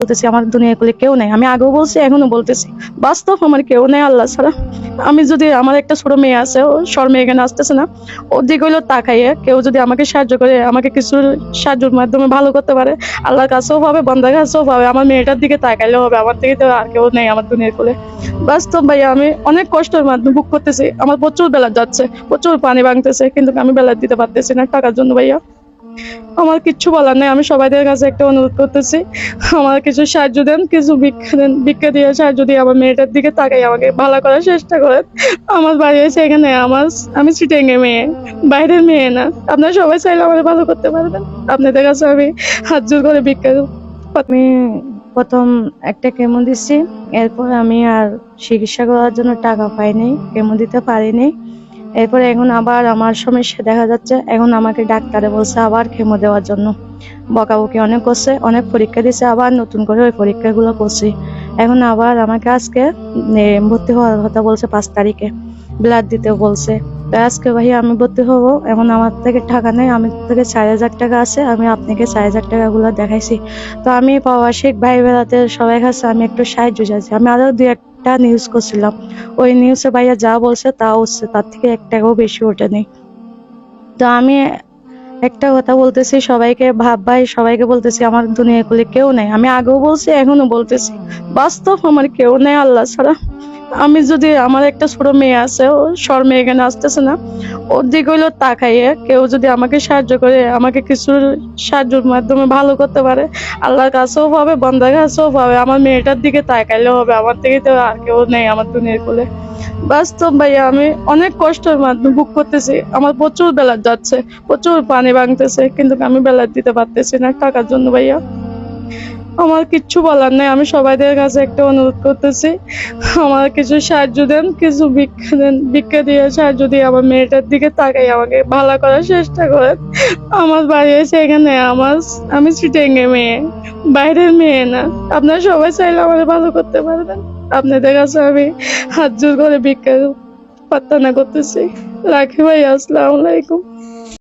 বলতেছি, আমার দুনিয়া কুলে কেউ নেই। আমি আগেও বলছি, এখনও বলতেছি। বাস্তব আমার কেউ নেই, আল্লাহ ছাড়া। আমি যদি আমার একটা ছোট মেয়ে আছে, ও শর্মে এখানে আসতেছে না ওর দিকে হইল তাকাইয়ে কেউ যদি আমাকে সাহায্য করে, আমাকে কিছু সাহায্যের মাধ্যমে ভালো করতে পারে, আল্লাহর কাছেও পাবে বন্দার কাছেও পাবে আমার মেয়েটার দিকে তাকাইলে হবে, আমার দিকে তো আর কেউ নেই আমার দুনিয়ার কুলে। বাস্তব ভাইয়া, আমি অনেক কষ্টের মাধ্যমে বুক করতেছি, আমার প্রচুর বেলা যাচ্ছে, প্রচুর পানি ভাঙতেছে, কিন্তু আমি বেলা দিতে পারতেছি না টাকার জন্য ভাইয়া। আমার কিচ্ছু বলার নেই। আমি সবাইদের কাছে একটা অনুরোধ করতেছি। আমার কিছু সাহায্য দেন, কিছু ভিক্ষা দেন, ভিক্ষা দিয়ে সাহায্য দিয়ে আমার মেয়েটার দিকে তাকাই, আমাকে ভালো করার চেষ্টা করেন। আমার বাড়ি হয়েছে এখানে, আমার আমি সিটেঙ্গে মেয়ে, বাইরের মেয়ে না। আপনারা সবাই চাইলে আমাদের ভালো করতে পারবেন। আপনাদের কাছে আমি হাত জোর করে ভিক্ষা আমি প্রথম একটা কেমো দিচ্ছি, এরপর আমি আর চিকিৎসা করার জন্য টাকা পাইনি কেমো দিতে পারিনি। এরপর এখন আবার আমার সমস্যা দেখা যাচ্ছে, এখন আমাকে ডাক্তারে বলছে আবার খেমো দেওয়ার জন্য। বকাবকি অনেক করছে, অনেক পরীক্ষা দিছে, আবার নতুন করে ওই পরীক্ষাগুলো করছি। এখন আবার আমাকে আজকে ভর্তি হওয়ার কথা বলছে পাঁচ তারিখে। ব্লাড দিতে বলছে। আজকে ভাই আমি ভর্তি হব, এখন আমার থেকে টাকা নেই, আমি থেকে চার হাজার টাকা আছে, আমি আপনাকে চার হাজার টাকাগুলো দেখাইছি। তো আমি পাওয়া প্রবাসিক ভাই বেড়াতে সবাই কাছে আমি একটু সাহায্য চাইছি, আমি আরও দুই একটা নিউজ করছিলাম। ওই নিউজে ভাইয়া যা বলছে তা হচ্ছে, তার থেকে এক টাকাও বেশি ওঠেনি। তো আমি একটা কথা বলতেছি, সবাইকে ভাব ভাই সবাইকে বলতেছি, আমার দুনিয়া কেউ নেই। আমি আগেও বলছি এখনও বলতেছি। বাস্তব আমার কেউ নেই, আল্লাহ ছাড়া। আমি যদি আমার একটা ছোট মেয়ে আছে, ও শর্মে এখানে আসতেছে না, ওর দিকে হইল তাকাইয়ে কেউ যদি আমাকে সাহায্য করে, আমাকে কিছু সাহায্যের মাধ্যমে ভালো করতে পারে, আল্লাহর কাছেও পাবে বন্দার কাছেও পাবে আমার মেয়েটার দিকে তাকাইলে হবে, আমার থেকে তো আর কেউ নেই আমার দুনিয়ার কোলে। বাস্তব ভাইয়া, আমি অনেক কষ্টের মাধ্যমে বুক করতেছি, আমার প্রচুর বেলা যাচ্ছে, প্রচুর পানি ভাঙতেছে, কিন্তু আমি বেলা দিতে পারতেছি না টাকার জন্য ভাইয়া। আমার কিচ্ছু বলার নেই। আমি সবাইদের কাছে একটা অনুরোধ করতেছি, আমার কিছু সাহায্য দেন, কিছু ভিক্ষা দেন, ভিক্ষা দিয়ে সাহায্য দিয়ে আমার মেয়েটার দিকে তাকাই, আমাকে ভালো করার চেষ্টা করেন। আমার বাড়ি এসে এখানে, আমার, আমি সিটেঙ্গে মেয়ে, বাইরের মেয়ে না। আপনারা সবাই চাইলে আমাদের ভালো করতে পারবেন। আপনাদের কাছে আমি হাত জোর করে ভিক্ষা প্রার্থনা করতেছি। রাখি ভাই, আসসালামু আলাইকুম।